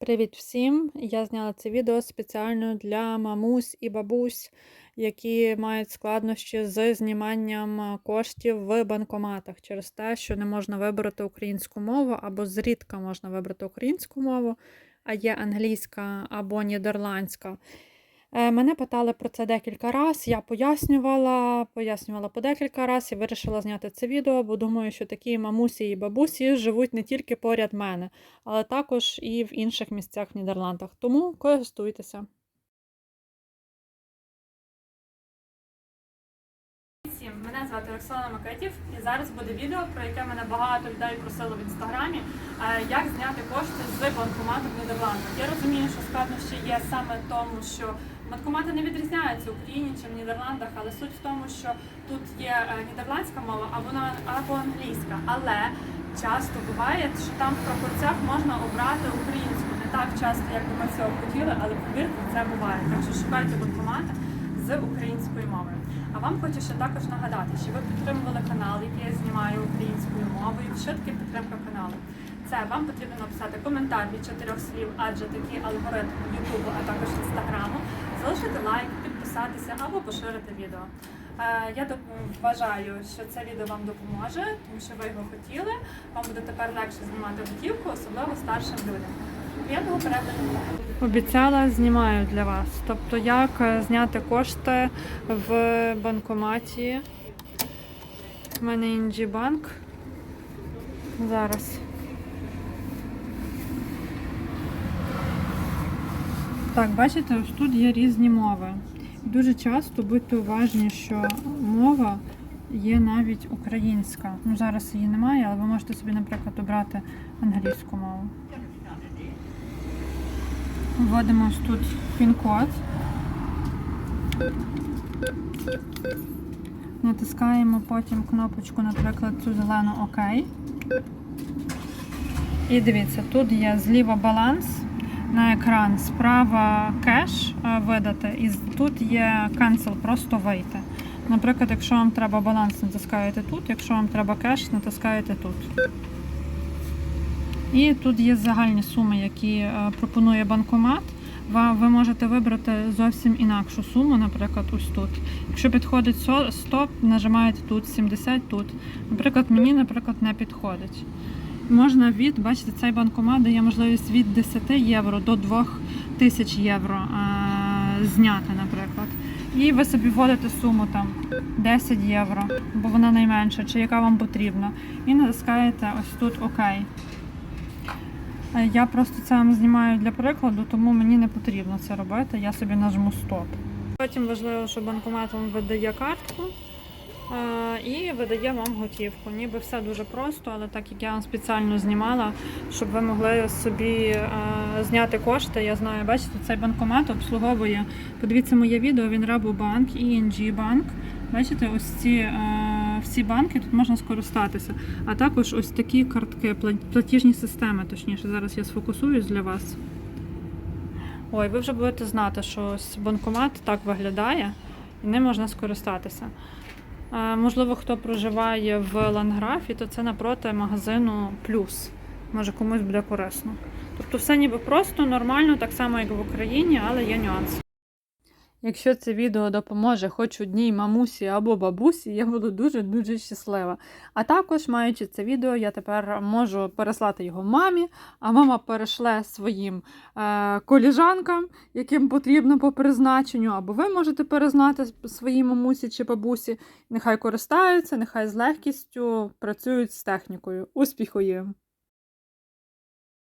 Привіт всім! Я зняла це відео спеціально для мамусь і бабусь, які мають складнощі з зніманням коштів в банкоматах через те, що не можна вибрати українську мову або зрідка можна вибрати українську мову, а є англійська або нідерландська. Е, Мене питали про це декілька разів. Я пояснювала, пояснювала по декілька разів і вирішила зняти це відео, бо думаю, що такі мамусі і бабусі живуть не тільки поряд мене, але також і в інших місцях в Нідерландах. Тому користуйтеся. Мене звати Роксолана Макетів, і зараз буде відео, про яке мене багато людей просило в інстаграмі, е, як зняти кошти з банкомату в Нідерландах. Я розумію, що складнощі є саме тому, що банкомати не відрізняються в Україні чи в Нідерландах, але суть в тому, що тут є е, нідерландська мова або на- або англійська. Але часто буває, що там в пропорціях можна обрати українську. Не так часто, як би ми цього хотіли, але повірте, це буває. Так що шукайте банкомати з українською мовою. А вам хочу ще також нагадати, що ви підтримували канал, який я знімаю українською мовою. Що таке підтримка каналу? Це вам потрібно написати коментар від чотирьох слів, адже такий алгоритм Ютубу, а також інстаграму, залишити лайк, підписатися або поширити відео. Е, Я вважаю, що це відео вам допоможе, тому що ви його хотіли. Вам буде тепер легше знімати готівку, особливо старшим людям. Приємного перегляду. Обіцяла, знімаю для вас. Тобто, як е, зняти кошти в банкоматі. У мене Інджі банк. Зараз. Так, бачите, ось тут є різні мови. Дуже часто будьте уважні, що мова є навіть українська. Ну, зараз її немає, але ви можете собі, наприклад, обрати англійську мову. Вводимо ось тут пін-код. Натискаємо потім кнопочку, наприклад, цю зелену ОК. І дивіться, тут є зліва баланс на екран, справа кеш е, видати, і тут є cancel, просто вийти. Наприклад, якщо вам треба баланс, натискаєте тут, якщо вам треба кеш, натискаєте тут. І тут є загальні суми, які е, пропонує банкомат. Ви можете вибрати зовсім інакшу суму, наприклад, ось тут. Якщо підходить со- 100, нажимаєте тут, 70 тут. Наприклад, мені, наприклад, не підходить. Можна від, бачите, цей банкомат дає можливість від 10 євро до 2000 євро е, зняти, наприклад. І ви собі вводите суму там 10 євро, бо вона найменша, чи яка вам потрібна. І натискаєте ось тут ОК. Е, Я просто це знімаю для прикладу, тому мені не потрібно це робити. Я собі нажму стоп. Потім важливо, що банкомат вам видає картку е, і видає вам готівку. Ніби все дуже просто, але так як я вам спеціально знімала, щоб ви могли собі е, зняти кошти. Я знаю, бачите, цей банкомат обслуговує. Подивіться моє відео, він Рабобанк, ING банк. Бачите, ось ці е, всі банки тут можна скористатися. А також ось такі картки, платіжні системи, точніше, зараз я сфокусуюсь для вас. Ой, ви вже будете знати, що ось банкомат так виглядає, і ним можна скористатися. Е, Можливо, хто проживає в Ланграфі, то це напроти магазину Плюс. Може комусь буде корисно. Тобто все ніби просто, нормально, так само, як в Україні, але є нюанси. Якщо це відео допоможе хоч одній мамусі або бабусі, я буду дуже-дуже щаслива. А також, маючи це відео, я тепер можу переслати його мамі, а мама перешле своїм е, коліжанкам, яким потрібно по призначенню, або ви можете перезнати своїй мамусі чи бабусі. Нехай користаються, нехай з легкістю працюють з технікою. Успіху їм!